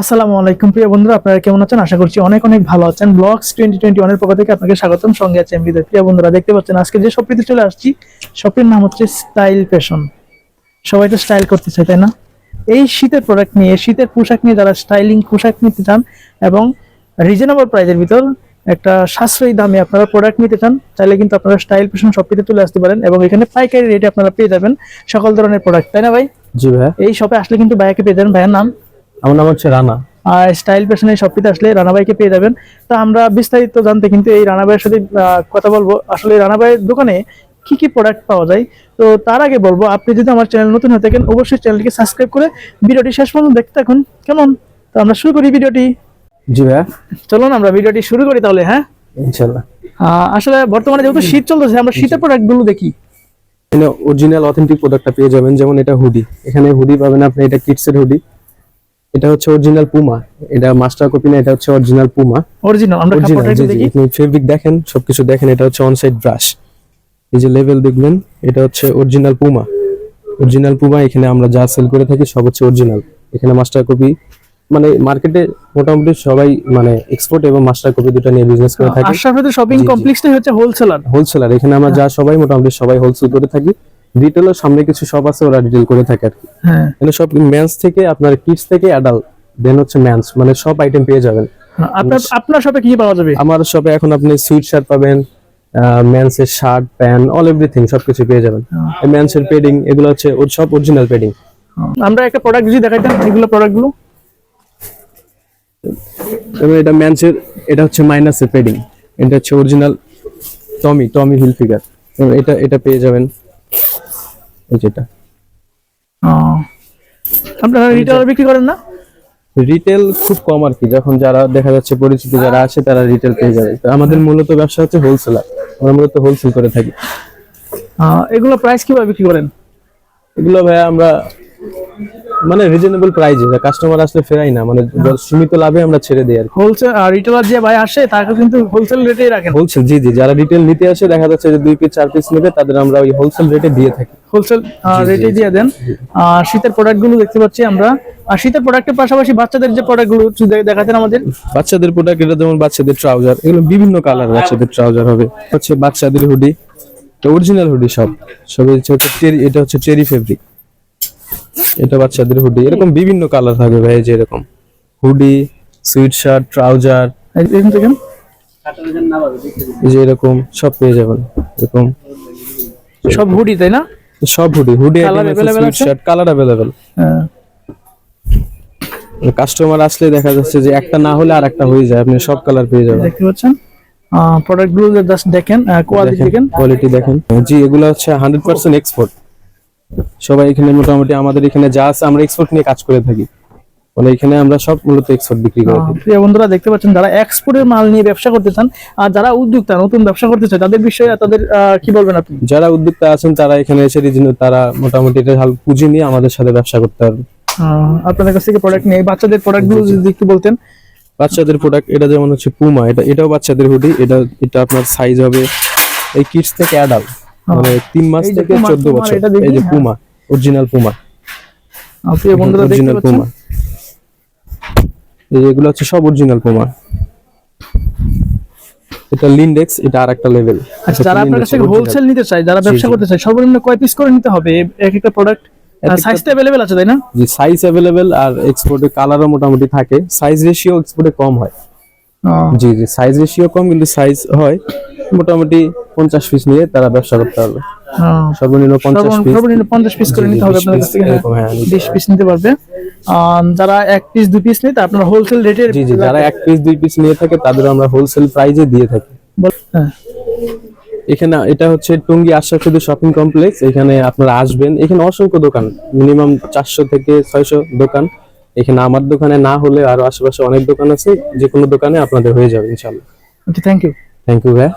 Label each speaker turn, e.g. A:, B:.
A: আসসালামু আলাইকুম প্রিয় বন্ধুরা আপনারা কেমন আছেন? আশা করছি অনেক অনেক ভালো আছেন। ব্লগস টোয়েন্টি টোয়েন্টি ওয়ানের পক্ষ থেকে আপনাকে স্বাগতম। সঙ্গে আছে এমবিদের প্রিয় বন্ধুরা দেখতে পাচ্ছেন আজকে যে শপটিতে চলে আসছি শপটির নাম হচ্ছে স্টাইল ফ্যাশন সবাই তো স্টাইল করতে চায় তাই না? এই শীতের প্রোডাক্ট নিয়ে শীতের পোশাক নিয়ে যারা স্টাইলিং পোশাক নিতে চান এবং রিজনেবল প্রাইজের ভিতর একটা সাশ্রয়ী দামে আপনারা প্রোডাক্ট নিতে চান তাহলে কিন্তু আপনারা স্টাইল ফ্যাশন শপটিতে চলে আসতে পারেন এবং এখানে পাইকারি রেটে আপনারা পেয়ে যাবেন সকল ধরনের প্রোডাক্ট তাই না ভাই?
B: জি ভাই
A: এই শপে আসলে কিন্তু ভাইয়াকে পেয়ে যাবেন। ভাইয়ের নাম
B: আমার নাম হচ্ছে রানা।
A: আর স্টাইল ফ্যাশনের শপটিতে আসলে রানাবাইকে পেয়ে যাবেন। তো আমরা বিস্তারিত জানতে কিন্তু এই রানাবাইয়ের সাথে কথা বলব। আসলে রানাবাইয়ের দোকানে কি কি প্রোডাক্ট পাওয়া যায়? তো তার আগে বলব আপনি যদি আমার চ্যানেল নতুন হয়ে থাকেন অবশ্যই চ্যানেলকে সাবস্ক্রাইব করে ভিডিওটি শেষ পর্যন্ত দেখতে থাকুন। কেমন? তো আমরা শুরু করি ভিডিওটি।
B: জি ভাইয়া।
A: চলুন আমরা ভিডিওটি শুরু করি তাহলে হ্যাঁ?
B: ইনশাল্লাহ
A: আহ, আসলে বর্তমানে যেহেতু শীত চলতেছে আমরা শীতের প্রোডাক্টগুলো দেখি।
B: এখানে অরিজিনাল অথেন্টিক প্রোডাক্টটা পেয়ে যাবেন যেমন এটা হুডি। এখানে হুডি পাবেন আপনি এটা কিডসের হুডি। এটা হচ্ছে অরিজিনাল পুমা এটা মাস্টার কপি না এটা হচ্ছে অরিজিনাল পুমা
A: অরিজিনাল আমরা কাপড়টা একটু দেখি।
B: আপনি ফেব্রিক দেখেন সবকিছু দেখেন এটা হচ্ছে অনসাইড ব্রাশ এই যে লেভেল দেখবেন এটা হচ্ছে অরিজিনাল পুমা অরিজিনাল পুমা এখানে আমরা যা সেল করে থাকি সব হচ্ছে অরিজিনাল এখানে মাস্টার কপি মানে মার্কেটে মোটামুটি সবাই মানে এক্সপোর্ট এবং মাস্টার কপি দুটো নিয়ে বিজনেস করে থাকে।
A: আশরাফের শপিং
B: জি, জি।
A: কমপ্লেক্সটাই হচ্ছে হোলসেলার
B: হোলসেলার এখানে আমরা যা সবাই মোটামুটি সবাই হোলসেল করে থাকি। রিটেলের সামনে কিছু শপ আছে ওরা রিটেল করে থাকে আর কি।
A: হ্যাঁ।
B: এখানে সব মেন্স থেকে আপনার কিডস থেকে অ্যাডাল্ট দেন হচ্ছে ম্যানস মানে সব আইটেম পেয়ে যাবেন।
A: আপনার আপনার শপে কি পাওয়া যাবে?
B: আমার শপে এখন আপনি সুইট শার্ট পাবেন মেন্স এর শার্ট প্যান্ট অল এভরিথিং সবকিছু পেয়ে যাবেন। মেন্স এর পেডিং এগুলো হচ্ছে ওর সব অরিজিনাল পেডিং
A: আমরা একটা প্রোডাক্ট যদি দেখাইতাম এগুলো প্রোডাক্টগুলো।
B: এবং এটা মেন্স এর এটা হচ্ছে মাইনাস এর পেডিং এটা হচ্ছে original Tommy Tommy Hilfiger এটা এটা পেয়ে যাবেন। এই যেটা।
A: আপনারা রিটেল বিক্রি করেন না?
B: রিটেল খুব কম আর কি যখন যারা দেখা যাচ্ছে পরিচিত যারা আছে তারা রিটেল পেয়ে যাবে। তো আমাদের মূলত ব্যবসা হচ্ছে হোলসেলার আমরা মূলত হোলসেল করে থাকি।
A: এগুলো প্রাইস কীভাবে বিক্রি করেন?
B: এগুলো ভাইয়া আমরা মানে রিজনেবল প্রাইজে কাস্টমার আসলে ফেরাই না মানে যত সীমিত লাভে আমরা ছেড়ে দিই আর কি।
A: আর রিটেলার যে ভাই আসে তাকে কিন্তু হোলসেল রেটেই রাখেন।
B: হোলসেল জি জি যারা রিটেল নিতে আসে দেখা যাচ্ছে যে দুই পিস চার পিস নেবে তাদের আমরা ওই হোলসেল রেটে দিয়ে থাকি।
A: হোলসেল রেটে দিয়ে দেন। আর শীতের প্রোডাক্টগুলো দেখতে পাচ্ছি আমরা। আর শীতের প্রোডাক্টের পাশাপাশি বাচ্চাদের যে প্রোডাক্টগুলো দেখাতেন আমাদের।
B: বাচ্চাদের প্রোডাক্ট এটা যেমন বাচ্চাদের ট্রাউজার এগুলো বিভিন্ন কালার বাচ্চাদের ট্রাউজার হবে। হচ্ছে বাচ্চাদের হুডি অরিজিনাল হুডি সব। সব হচ্ছে এটা হচ্ছে চেরি ফেব্রিক এটা বাচ্চাদের হুডি এরকম বিভিন্ন কালার থাকবে ভাই যে এরকম। হুডি সুইট শার্ট ট্রাউজার যে এরকম সব পেয়ে যাবেন। এরকম।
A: সব হুডি তাই না?
B: সব hoodie hoodie shirt colour available
A: হ্যাঁ।
B: কাস্টমার আসলে দেখা যাচ্ছে যে একটা না হলে আর একটা হয়ে যায় আপনি সব কালার পেয়ে যাবেন।
A: দেখতে পাচ্ছেন? প্রোডাক্টগুলো জাস্ট দেখেন কোয়ালিটি দেখেন
B: কোয়ালিটি দেখেন। জি এগুলো হচ্ছে হান্ড্রেড পার্সেন্ট এক্সপোর্ট সবাই এখানে মোটামুটি আমাদের এখানে যা আছে আমরা এক্সপোর্ট নিয়ে কাজ করে থাকি। মানে এখানে আমরা সব মূলত এক্সপোর্ট বিক্রি করে থাকি।
A: প্রিয় বন্ধুরা দেখতে পাচ্ছেন যারা এক্সপোর্টের মাল নিয়ে ব্যবসা করতে চান আর যারা উদ্যোক্তা নতুন ব্যবসা করতে চায় তাদের বিষয়ে তাদের কি বলবেন আপনি?
B: যারা উদ্যোক্তা আছেন তারা এখানে এসে রিজন- তারা মোটামুটি এটা পুঁজি নিয়ে আমাদের সাথে ব্যবসা করতে পারবে।
A: আপনাদের কাছ থেকে প্রোডাক্ট নিয়ে বাচ্চাদের প্রোডাক্টগুলো যদি একটু বলতেন।
B: বাচ্চাদের প্রোডাক্ট এটা যেমন হচ্ছে পুমা এটা এটাও বাচ্চাদের হুডি এটা এটা আপনার সাইজ হবে এই কিডস থেকে অ্যাডাল্ট মানে তিন মাস থেকে চোদ্দ বছর। এই যে। Puma original Puma.
A: প্রিয় বন্ধুরা
B: অরিজিনাল পুমা। এই যে এগুলো হচ্ছে সব অরিজিনাল পুমা। এটা লিন্ডেক্স এটা আর একটা লেভেল
A: আচ্ছা যারা আপনার কাছ হোলসেল নিতে চায় যারা ব্যবসা করতে চায় সর্বনিম্ন কয় পিস করে নিতে হবে? এক একটা প্রোডাক্ট সাইজটা অ্যাভেলেবেল আছে তাই না?
B: যে সাইজ অ্যাভেলেবেল আর এক্সপোর্টে কালারও মোটামুটি থাকে। সাইজ রেশিও এক্সপোর্টে কম হয়। জি জি সাইজ রেশিও কম কিন্তু সাইজ হয়। মোটামুটি পঞ্চাশ পিস নিয়ে তারা ব্যবসা করতে পারবে। সর্বনিম্ন পঞ্চাশ পিস
A: সর্বনিম্ন পঞ্চাশ পিস করে নিতে হবে
B: 20
A: আপনাদের কাছ থেকে
B: এরকম, হ্যাঁ, নিতে
A: বিশ পিস নিতে পারবে। যারা এক পিস দুই পিস নেই তা আপনারা হোলসেল রেটে
B: জি জি যারা এক পিস দুই পিস নিয়ে থাকে তাদের আমরা হোলসেল প্রাইজে দিয়ে থাকি।
A: হ্যাঁ।
B: এখানে এটা হচ্ছে টঙ্গী আশা শুধু শপিং কমপ্লেক্স এখানে আপনারা আসবেন। এখানে অসংখ্য দোকান। মিনিমাম চারশো থেকে ছয়শো দোকান। এখানে আমার দোকানে না হলে আরও আশেপাশে অনেক দোকান আছে। যে কোনো দোকানে আপনাদের হয়ে যাবে ইনশাল্লাহ
A: okay thank you
B: thank you ভাই